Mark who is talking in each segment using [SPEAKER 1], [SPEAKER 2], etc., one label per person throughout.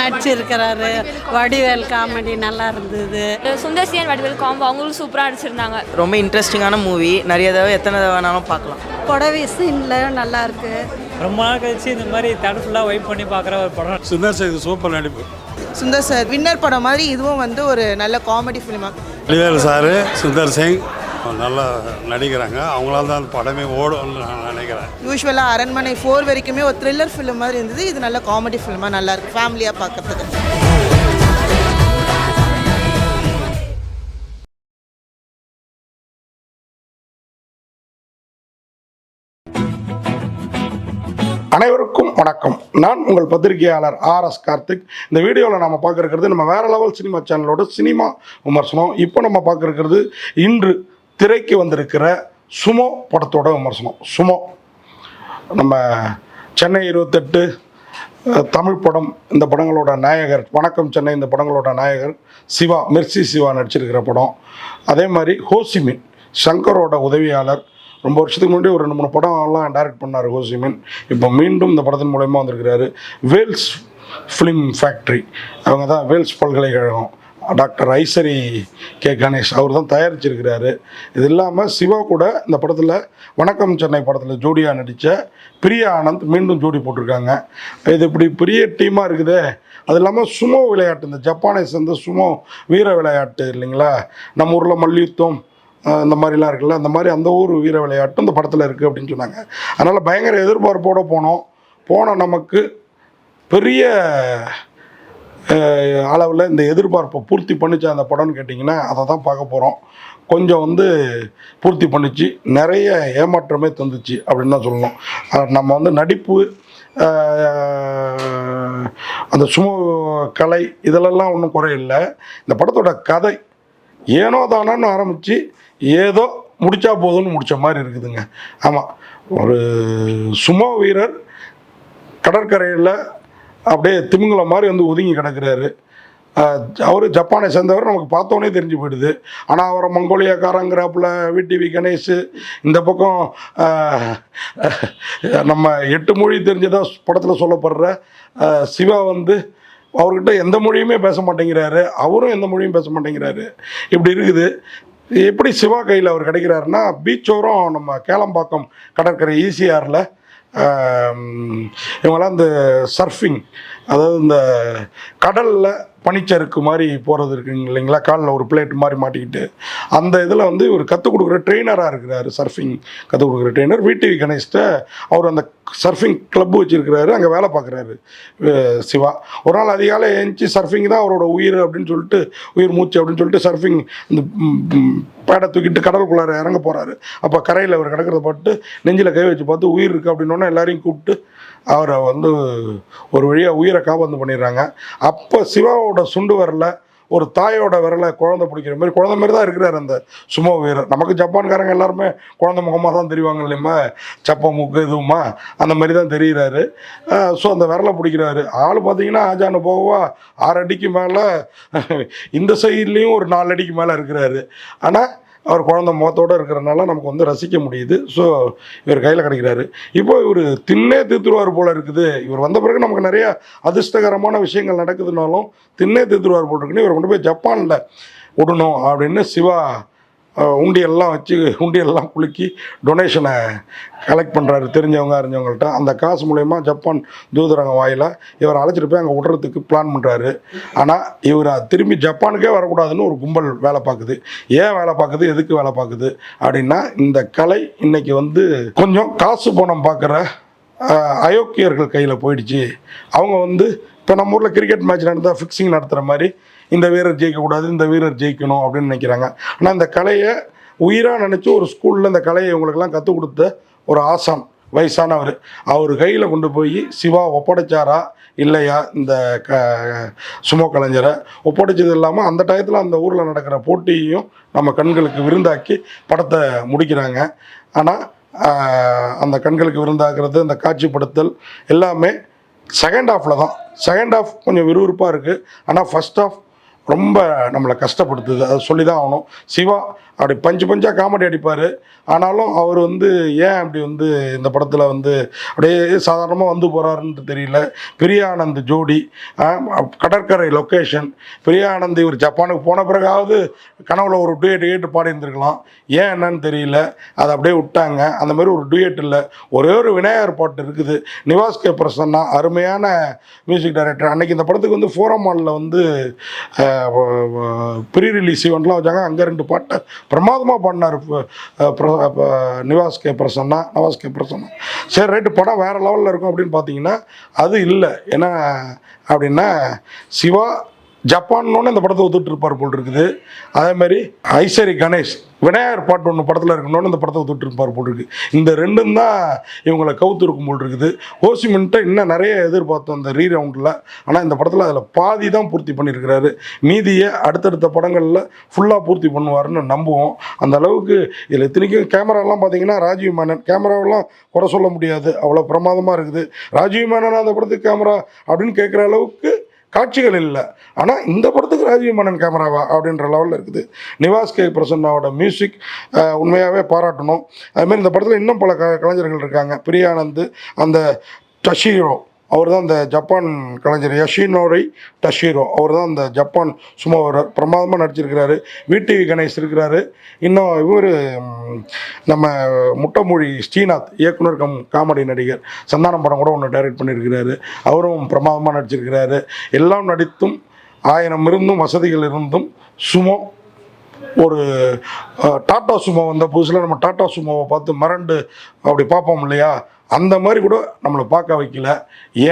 [SPEAKER 1] நடிச்சிருக்கிறாரு. Vadivel comedy நல்லா இருந்தது.
[SPEAKER 2] சுந்தர்சியன் Vadivel combo அவங்களும் சூப்பராக நடிச்சிருந்தாங்க.
[SPEAKER 3] ரொம்ப இன்ட்ரெஸ்டிங்கான மூவி நிறைய தடவை எத்தனை தடவை வேணாலும் பார்க்கலாம்.
[SPEAKER 1] புடவை சீனில் நல்லா இருக்கு.
[SPEAKER 4] ரொம்ப நாள் கழிச்சு இந்த மாதிரி ஃபுல்லாக வெயிட் பண்ணி பார்க்குற ஒரு படம்.
[SPEAKER 5] சுந்தர் சேது சூப்பர் நடிப்பு.
[SPEAKER 6] சுந்தர் சார் வின்னர் படம் மாதிரி இதுவும் வந்து ஒரு நல்ல காமெடி ஃபிலிமாக
[SPEAKER 5] வடிவேல் சார் சுந்தர் சிங் நல்லா நடிக்கிறாங்க. அவங்களால தான் அந்த படமே ஓடும்னு நான் நினைக்கிறேன்.
[SPEAKER 6] யூஸ்வலாக அரண்மனை ஃபோர் வரைக்குமே ஒரு த்ரில்லர் ஃபிலிம் மாதிரி இருந்தது. இது நல்ல காமெடி ஃபிலிமாக நல்லா இருக்கு. ஃபேமிலியாக பார்க்கறதுக்கு
[SPEAKER 7] அனைவருக்கும் வணக்கம். நான் உங்கள் பத்திரிகையாளர் ஆர் எஸ் கார்த்திக். இந்த வீடியோவில் நம்ம பார்க்க இருக்கிறது நம்ம வேற லெவல் சினிமா சேனலோட சினிமா விமர்சனம். இப்போ நம்ம பார்க்க இருக்கிறது இன்று திரைக்கு வந்திருக்கிற சுமோ படத்தோட விமர்சனம். சுமோ. நம்ம சென்னை இருபத்தெட்டு தமிழ் படம் இந்த படங்களோட நாயகர் வணக்கம் சென்னை இந்த படங்களோட நாயகர் சிவா மெர்சி சிவா நடிச்சிருக்கிற படம். அதே மாதிரி ஹோசிமின் சங்கரோட உதவியாளர். ரொம்ப வருஷத்துக்கு முன்னாடி ஒரு ரெண்டு மூணு படம்லாம் டைரக்ட் பண்ணார் ஹோசிமின். இப்போ மீண்டும் இந்த படத்தின் மூலயமா வந்திருக்கிறாரு வேல்ஸ் ஃபிலிம் ஃபேக்ட்ரி. அவங்க தான் வேல்ஸ் பல்கலைக்கழகம். டாக்டர் ஐசரி கே கணேஷ் அவர் தான் தயாரிச்சிருக்கிறாரு. இது இல்லாமல் சிவா கூட இந்த படத்தில் வணக்கம் சென்னை படத்தில் ஜோடியாக நடித்த பிரியா ஆனந்த் மீண்டும் ஜோடி போட்டிருக்காங்க. இது இப்படி பெரிய டீமாக இருக்குதே. அது இல்லாமல் சுமோ விளையாட்டு இந்த ஜப்பானை சேர்ந்த சுமோ வீர விளையாட்டு இல்லைங்களா? நம்ம ஊரில் மல்யுத்தம் இந்த மாதிரிலாம் இருக்குல்ல அந்த மாதிரி அந்த ஊர் வீர விளையாட்டும் இந்த படத்தில் இருக்குது அப்படின்னு சொன்னாங்க. அதனால் பயங்கர எதிர்பார்ப்போடு போனோம். போன நமக்கு பெரிய அளவில் இந்த எதிர்பார்ப்பை பூர்த்தி பண்ணிச்சு அந்த படம்னு கேட்டிங்கன்னா அதை தான் பார்க்க போகிறோம் கொஞ்சம் வந்து பூர்த்தி பண்ணிச்சு நிறைய ஏமாற்றமே தந்துச்சு அப்படின்னு தான் சொல்லணும். நம்ம வந்து நடிப்பு அந்த சுமோ கலை இதிலெல்லாம் ஒன்றும் குறையில்லை. இந்த படத்தோட கதை ஏனோ தானோன்னு ஆரம்பித்து ஏதோ முடிச்சா போதும்னு முடித்த மாதிரி இருக்குதுங்க. ஆமாம் ஒரு சுமோ வீரர் கடற்கரையில் அப்படியே திமிங்கலம் மாதிரி வந்து ஒதுங்கி கிடக்கிறாரு. அவர் ஜப்பானை சேர்ந்தவர் நமக்கு பார்த்தோன்னே தெரிஞ்சு போயிடுது. ஆனால் அவரை மங்கோலியாக்காரங்கிறாப்புல விடிவி கணேஷ் இந்த பக்கம் நம்ம எட்டு மொழி தெரிஞ்சதாக படத்தில் சொல்லப்படுற சிவா வந்து அவர்கிட்ட எந்த மொழியுமே பேச மாட்டேங்கிறாரு. அவரும் எந்த மொழியும் பேச மாட்டேங்கிறாரு. இப்படி இருக்குது. எப்படி சிவா கையில் அவர் கிடைக்கிறாருன்னா பீச்சோரம் நம்ம கேளம்பாக்கம் கடற்கரை ஈசிஆரில் இவங்கெல்லாம் இந்த சர்ஃபிங் அதாவது இந்த கடலில் பனிச்சறுக்கு மாதிரி போகிறது இருக்குங்க இல்லைங்களா? காலில் ஒரு பிளேட் மாதிரி மாட்டிக்கிட்டு அந்த இதில் வந்து இவர் கற்றுக் கொடுக்குற ட்ரெயினராக இருக்கிறாரு சர்ஃபிங் கற்றுக் கொடுக்குற ட்ரெயினர் விடிவி கணேஷ்ட அவர் அந்த சர்ஃபிங் கிளப் வச்சுருக்கிறாரு அங்கே வேலை பார்க்குறாரு சிவா. ஒரு நாள் அதிகாலை எழுந்துச்சி சர்ஃபிங் தான் அவரோட உயிர் அப்படின்னு சொல்லிட்டு உயிர் மூச்சு அப்படின்னு சொல்லிட்டு சர்ஃபிங் இந்த பேடை தூக்கிட்டு கடலுக்குள்ளார இறங்க போகிறாரு அப்போ கரையில் அவர் கிடக்கிறத பார்த்து நெஞ்சில் கை வச்சு பார்த்து உயிர் இருக்குது அப்படின்னோடனே எல்லாரையும் கூப்பிட்டு அவரை வந்து ஒரு வழியாக உயிரை காபந்து பண்ணிடுறாங்க. அப்போ சிவாவோட சுண்டு வரல ஒரு தாயோட விரலை குழந்தை பிடிக்கிற மாதிரி குழந்தை மாதிரி தான் இருக்கிறார் அந்த சுமோ வீரர். நமக்கு ஜப்பான்காரங்க எல்லாருமே குழந்தை முகமாக தான் தெரிவாங்க இல்லையம்மா சப்ப மூக்கு இதுவுமா அந்த மாதிரி தான் தெரிகிறாரு. ஸோ அந்த விரலை பிடிக்கிறாரு. ஆள் பார்த்தீங்கன்னா ஆஜானு போகவா ஆறு அடிக்கு மேலே இந்த சைட்லேயும் ஒரு நாலு அடிக்கு மேலே இருக்கிறாரு. ஆனால் அவர் குழந்தை முகத்தோடு இருக்கிறனால நமக்கு வந்து ரசிக்க முடியுது. ஸோ இவர் கையில் கிடைக்கிறாரு. இப்போ இவர் தின்னே தீர்த்துருவார் போல் இருக்குது. இவர் வந்த பிறகு நமக்கு நிறைய அதிர்ஷ்டகரமான விஷயங்கள் நடக்குதுனாலும் தின்னே தீர்த்துருவார் போல் இருக்குன்னு இவர் கொண்டு போய் ஜப்பானில் விடணும் அப்படின்னு சிவா உண்டியெல்லாம் வச்சு உண்டியெல்லாம் குலுக்கி டொனேஷனை கலெக்ட் பண்ணுறாரு தெரிஞ்சவங்க அறிஞ்சவங்கள்ட்ட. அந்த காசு மூலயமா ஜப்பான் தூதரங்க வாயில் இவர் அழைச்சிட்டு போய் அங்கே விடுறதுக்கு பிளான் பண்ணுறாரு ஆனால் இவர் திரும்பி ஜப்பானுக்கே வரக்கூடாதுன்னு ஒரு கும்பல் வேலை பார்க்குது. ஏன் வேலை பார்க்குது? எதுக்கு வேலை பார்க்குது? அப்படின்னா இந்த கலை இன்னைக்கு வந்து கொஞ்சம் காசு போனம் பார்க்குற அயோக்கியர்கள் கையில் போயிடுச்சு. அவங்க வந்து இப்போ நம்ம ஊரில் கிரிக்கெட் மேட்ச் நடந்தால் ஃபிக்ஸிங் நடத்துகிற மாதிரி இந்த வீரர் ஜெயிக்கக்கூடாது இந்த வீரர் ஜெயிக்கணும் அப்படின்னு நினைக்கிறாங்க. ஆனால் இந்த கலையை உயிராக நினச்சி ஒரு ஸ்கூலில் இந்த கலையை இவங்களுக்கெல்லாம் கற்றுக் கொடுத்த ஒரு ஆசான் வயசானவர். அவர் கையில் கொண்டு போய் சிவா ஒப்படைச்சாரா? இல்லையா? இந்த க சுமோ கலைஞரை. ஒப்படைச்சது இல்லாமல் அந்த டயத்தில் அந்த ஊரில் நடக்கிற போட்டியையும் நம்ம கண்களுக்கு விருந்தாக்கி படத்தை முடிக்கிறாங்க. ஆனால் அந்த கண்களுக்கு விருந்தாக்குறது அந்த காட்சிப்படுத்தல் எல்லாமே செகண்ட் ஹாஃபில் தான். செகண்ட் ஹாஃப் கொஞ்சம் விறுவிறுப்பாக இருக்குது ஆனால் ஃபஸ்ட் ஹாஃப் ரொம்ப நம்மளை கஷ்டப்படுத்துது. அதை சொல்லி தான் ஆகணும். சிவா அப்படி பஞ்சு பஞ்சாக காமெடி அடிப்பார். ஆனாலும் அவர் வந்து ஏன் அப்படி வந்து இந்த படத்தில் வந்து அப்படியே சாதாரணமாக வந்து போகிறாருன்ட்டு தெரியல. பிரியானந்த் ஜோடி கடற்கரை லொக்கேஷன் பிரியானந்த் இவர் ஜப்பானுக்கு போன பிறகாவது கனவுல ஒரு டூயட் கேட்டு பாடி இருந்திருக்கலாம் ஏன் என்னன்னு தெரியல. அதை அப்படியே விட்டாங்க. அந்த மாதிரி ஒரு டூயட் இல்லை. ஒரே ஒரு விநாயகர் பாட்டு இருக்குது. நிவாஸ் கே பிரசன்னா அருமையான மியூசிக் டைரக்டர் அன்னைக்கு இந்த படத்துக்கு வந்து ஃபோரம் மாலில் வந்து ப்ரீ ரிலீஸ் ஈவெண்ட்லாம் வச்சாங்க. அங்கே ரெண்டு பாட்டை பிரமாதமாக பாடினார். நிவாஸ் கே. பிரசன்னா நவாஸ் கே. பிரசன்னா. சரி ரைட்டு. படம் வேறு லெவலில் இருக்கும் அப்படின்னு பார்த்தீங்கன்னா அது இல்லை. ஏன்னா அப்படின்னா சிவா ஜப்பான்னொன்னு இந்த படத்தை ஒத்துட்டு இருப்பார் போல் இருக்குது. அதே மாதிரி ஐஸ்வரி கணேஷ். விநாயகர் பாட்டு ஒன்று படத்தில் இருக்கணும்னு இந்த படத்தை தொட்டிருப்பார் போட்டிருக்கு இந்த ரெண்டும் தான் இவங்களை கவுத்து இருக்கும் போல் இருக்குது. ஓசிமெண்ட்டை இன்னும் நிறைய எதிர்பார்த்தோம் இந்த ரீ ரவுண்டில் ஆனால் இந்த படத்தில் அதில் பாதி தான் பூர்த்தி பண்ணியிருக்கிறாரு. மீதியை அடுத்தடுத்த படங்களில் ஃபுல்லாக பூர்த்தி பண்ணுவாருன்னு நம்புவோம். அந்த அளவுக்கு இதில் இத்தனைக்கும் கேமராலாம் பார்த்தீங்கன்னா ராஜீவ் மேனன். கேமராவெல்லாம் குறை சொல்ல முடியாது. அவ்வளோ பிரமாதமாக இருக்குது. ராஜீவ் மேனன் அந்த படத்துக்கு கேமரா அப்படின்னு கேட்குற அளவுக்கு காட்சிகள் இல்லை. ஆனால் இந்த படத்துக்கு ராஜீவ் மன்னன் கேமராவா அப்படின்ற லெவலில் இருக்குது. நிவாஸ் கே பிரசன்னாவோட மியூசிக் உண்மையாகவே பாராட்டணும். அதுமாரி இந்த படத்தில் இன்னும் பல க கலைஞர்கள் இருக்காங்க. பிரியானந்து அந்த டஷீரோ அவர் தான் இந்த ஜப்பான் கலைஞர் யஷினோரை டஷீரோ. அவர் தான் இந்த ஜப்பான் சுமவரர் பிரமாதமாக நடிச்சிருக்கிறாரு. விடிவி கணேஷ் இருக்கிறாரு. இன்னும் இவர் நம்ம முட்டமொழி ஸ்ரீநாத் இயக்குனர் கம் காமெடி நடிகர். சந்தானம் படம் கூட ஒன்று டைரக்ட் பண்ணியிருக்கிறாரு அவரும் பிரமாதமாக நடிச்சிருக்கிறாரு. எல்லாம் நடித்தும் ஆயிரம் இருந்தும் வசதிகள் இருந்தும் சுமோ ஒரு டாட்டா சுமோ வந்த புதுசில் நம்ம டாட்டா சுமோவை பார்த்து மறண்டு அப்படி பார்ப்போம் இல்லையா? அந்த மாதிரி கூட நம்மளை பார்க்க வைக்கல.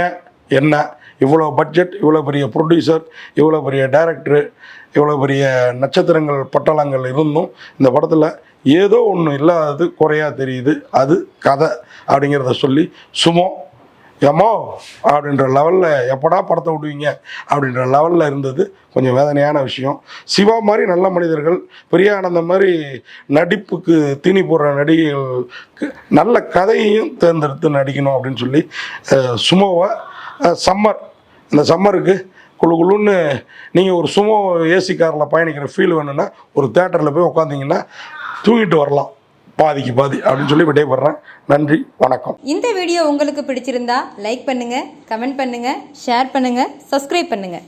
[SPEAKER 7] ஏன்? என்ன? இவ்வளோ பட்ஜெட் இவ்வளோ பெரிய ப்ரொடியூசர் இவ்வளோ பெரிய டைரக்டரு இவ்வளோ பெரிய நட்சத்திரங்கள் பட்டளங்கள் இருந்தும் இந்த படத்தில் ஏதோ ஒன்று இல்லாதது குறையாக தெரியுது. அது கதை அப்படிங்கிறத சொல்லி சுமோ எமோ அப்படின்ற லெவலில் எப்படா படத்தை விடுவீங்க? அப்படின்ற லெவலில் இருந்தது கொஞ்சம் வேதனையான விஷயம். சிவா மாதிரி நல்ல மனிதர்கள் பெரிய ஆனந்தம் மாதிரி நடிப்புக்கு தீனி போடுற நடிகைகளுக்கு நல்ல கதையையும் தேர்ந்தெடுத்து நடிக்கணும் அப்படின்னு சொல்லி சுமோவை சம்மர் இந்த சம்மருக்கு குழு குழுன்னு நீங்கள் ஒரு சுமோ ஏசி காரில் பயணிக்கிற ஃபீல் வேணும்னா ஒரு தேட்டரில் போய் உட்காந்திங்கன்னா தூங்கிட்டு வரலாம். பாதிக்கு பாதி அப்படின்னு சொல்லி விடைபெறேன் நன்றி வணக்கம்.
[SPEAKER 8] இந்த வீடியோ உங்களுக்கு பிடிச்சிருந்தா லைக் பண்ணுங்க கமெண்ட் பண்ணுங்க ஷேர் பண்ணுங்க சப்ஸ்கிரைப் பண்ணுங்க.